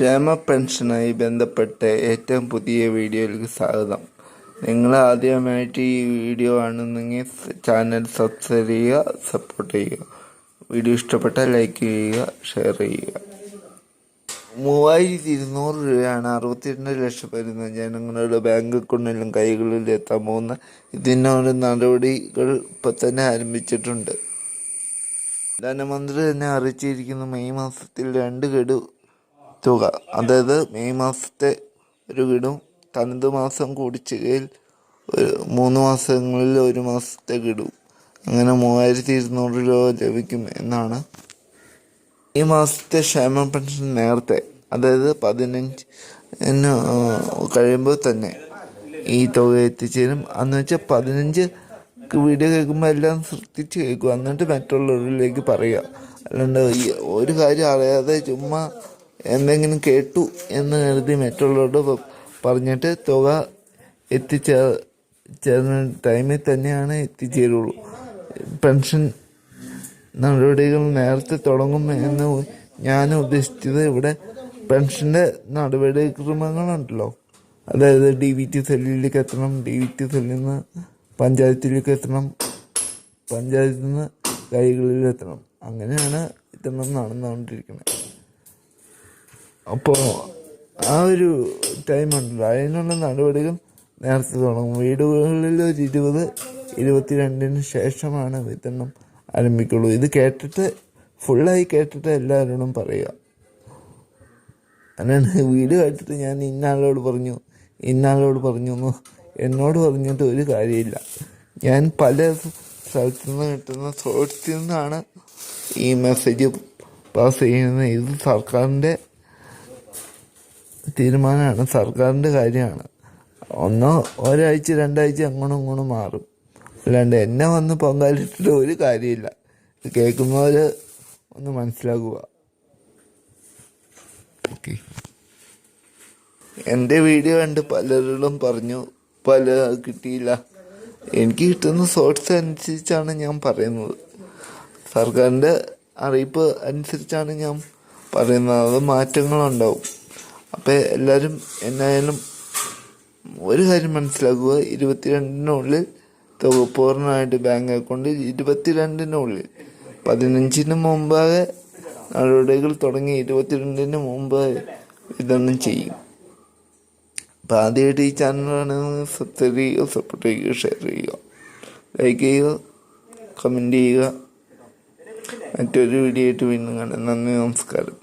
ക്ഷേമ പെൻഷനായി ബന്ധപ്പെട്ട ഏറ്റവും പുതിയ വീഡിയോയിലേക്ക് സ്വാഗതം. നിങ്ങൾ ആദ്യമായിട്ട് ഈ വീഡിയോ ആണെന്നെങ്കിൽ ചാനൽ സബ്സ്ക്രൈബ് ചെയ്യുക സപ്പോർട്ട് ചെയ്യുക. വീഡിയോ ഇഷ്ടപ്പെട്ടാൽ ലൈക്ക് ചെയ്യുക ഷെയർ ചെയ്യുക. മൂവായിരത്തി ഇരുന്നൂറ് രൂപയാണ് അറുപത്തിരണ്ട് ലക്ഷം വരുന്ന ജനങ്ങളുടെ ബാങ്ക് അക്കൗണ്ടിലും കൈകളിൽ എത്താൻ പോകുന്ന ഇതിനൊരു നടപടികൾ ഇപ്പം തന്നെ ആരംഭിച്ചിട്ടുണ്ട്. ധനമന്ത്രി തന്നെ അറിയിച്ചിരിക്കുന്ന മെയ് മാസത്തിൽ രണ്ട് ഗഡു തുക അതായത് മെയ് മാസത്തെ ഒരു ഗഡും തനത് മാസം കൂടിച്ചുകയിൽ ഒരു മൂന്ന് മാസങ്ങളിൽ ഒരു മാസത്തെ ഗഡു. അങ്ങനെ മൂവായിരത്തി ഇരുന്നൂറ് രൂപ ലഭിക്കും എന്നാണ് ഈ മാസത്തെ ക്ഷേമ പെൻഷൻ നേരത്തെ അതായത് പതിനഞ്ച് കഴിയുമ്പോൾ തന്നെ ഈ തുക എത്തിച്ചേരും. അന്ന് വെച്ചാൽ പതിനഞ്ച് വീഡിയോ കേൾക്കുമ്പോൾ എല്ലാം ശ്രദ്ധിച്ച് കേൾക്കുക എന്നിട്ട് മറ്റുള്ളവരിലേക്ക് പറയുക. അല്ലാണ്ട് ഒരു കാര്യം അറിയാതെ ചുമ്മാ എന്തെങ്കിലും കേട്ടു എന്ന് കരുതി മറ്റുള്ളവരോട് പറഞ്ഞിട്ട് തുക എത്തിച്ചേ ചേർന്ന ടൈമിൽ തന്നെയാണ് എത്തിച്ചേരുള്ളൂ. പെൻഷൻ നടപടികൾ നേരത്തെ തുടങ്ങും എന്ന് ഞാൻ ഉദ്ദേശിച്ചത് ഇവിടെ പെൻഷന്റെ നടപടിക്രമങ്ങളുണ്ടല്ലോ അതായത് ഡി വി ടി സെല്ലിലേക്ക് എത്തണം ഡി വി ടി സെല്ലിൽ നിന്ന് പഞ്ചായത്തിലേക്ക് എത്തണം പഞ്ചായത്തിൽ നിന്ന് കൈകളിൽ എത്തണം. അങ്ങനെയാണ് ഇതെണ്ണം നടന്നുകൊണ്ടിരിക്കുന്നത്. അപ്പോൾ ആ ഒരു ടൈം ഉണ്ടല്ലോ. അതിനുള്ള നടപടികൾ നേരത്തെ തുടങ്ങും. വീടുകളിൽ ഒരു ഇരുപത് ഇരുപത്തിരണ്ടിന് ശേഷമാണ് വിതരണം ആരംഭിക്കുള്ളൂ. ഇത് കേട്ടിട്ട് ഫുള്ളായി കേട്ടിട്ട് എല്ലാവരോടും പറയുക. അങ്ങനെയാണ് വീട് കേട്ടിട്ട് ഞാൻ ഇന്നാളോട് പറഞ്ഞു ഇന്നാളോട് പറഞ്ഞു എന്ന് എന്നോട് പറഞ്ഞിട്ട് ഒരു കാര്യമില്ല. ഞാൻ പല സ്ഥലത്തു നിന്ന് കിട്ടുന്ന സോഴ്സിൽ നിന്നാണ് ഈ മെസ്സേജ് പാസ് ചെയ്യുന്നത്. ഇത് സർക്കാരിന്റെ തീരുമാനമാണ്. സർക്കാരിന്റെ കാര്യമാണ്. ഒന്നോ ഒരാഴ്ച രണ്ടാഴ്ച അങ്ങോട്ടും ഇങ്ങോട്ടും മാറും. അല്ലാണ്ട് എന്നെ വന്ന് പൊങ്കാലിട്ടിട്ട് ഒരു കാര്യമില്ല. ഇത് കേൾക്കുന്നവർ ഒന്ന് മനസ്സിലാക്കുക. ഓക്കെ. എന്റെ വീഡിയോ കണ്ട് പലരോടും പറഞ്ഞു പല കിട്ടിയില്ല. എനിക്ക് കിട്ടുന്ന സോഴ്സ് അനുസരിച്ചാണ് ഞാൻ പറയുന്നത്. സർക്കാരിന്റെ അറിയിപ്പ് അനുസരിച്ചാണ് ഞാൻ പറയുന്നത്. അത് മാറ്റങ്ങളുണ്ടാവും. അപ്പോൾ എല്ലാവരും എന്നായാലും ഒരു കാര്യം മനസ്സിലാക്കുക. ഇരുപത്തിരണ്ടിനുള്ളിൽ തുക പൂർണമായിട്ട് ബാങ്ക് അക്കൗണ്ടിൽ ഇരുപത്തിരണ്ടിനുള്ളിൽ പതിനഞ്ചിന് മുമ്പാകെ നടപടികൾ തുടങ്ങി ഇരുപത്തിരണ്ടിന് മുമ്പ് വിതരണം ചെയ്യും. അപ്പം ആദ്യമായിട്ട് ഈ ചാനലാണ് സബ്സ്ക്രൈബ് ചെയ്യുക സപ്പോർട്ട് ചെയ്യുക ഷെയർ ചെയ്യുക. ലൈക്ക് ചെയ്യുക കമന്റ് ചെയ്യുക. മറ്റൊരു വീഡിയോ ആയിട്ട് വീണ്ടും കാണാം. നന്ദി നമസ്കാരം.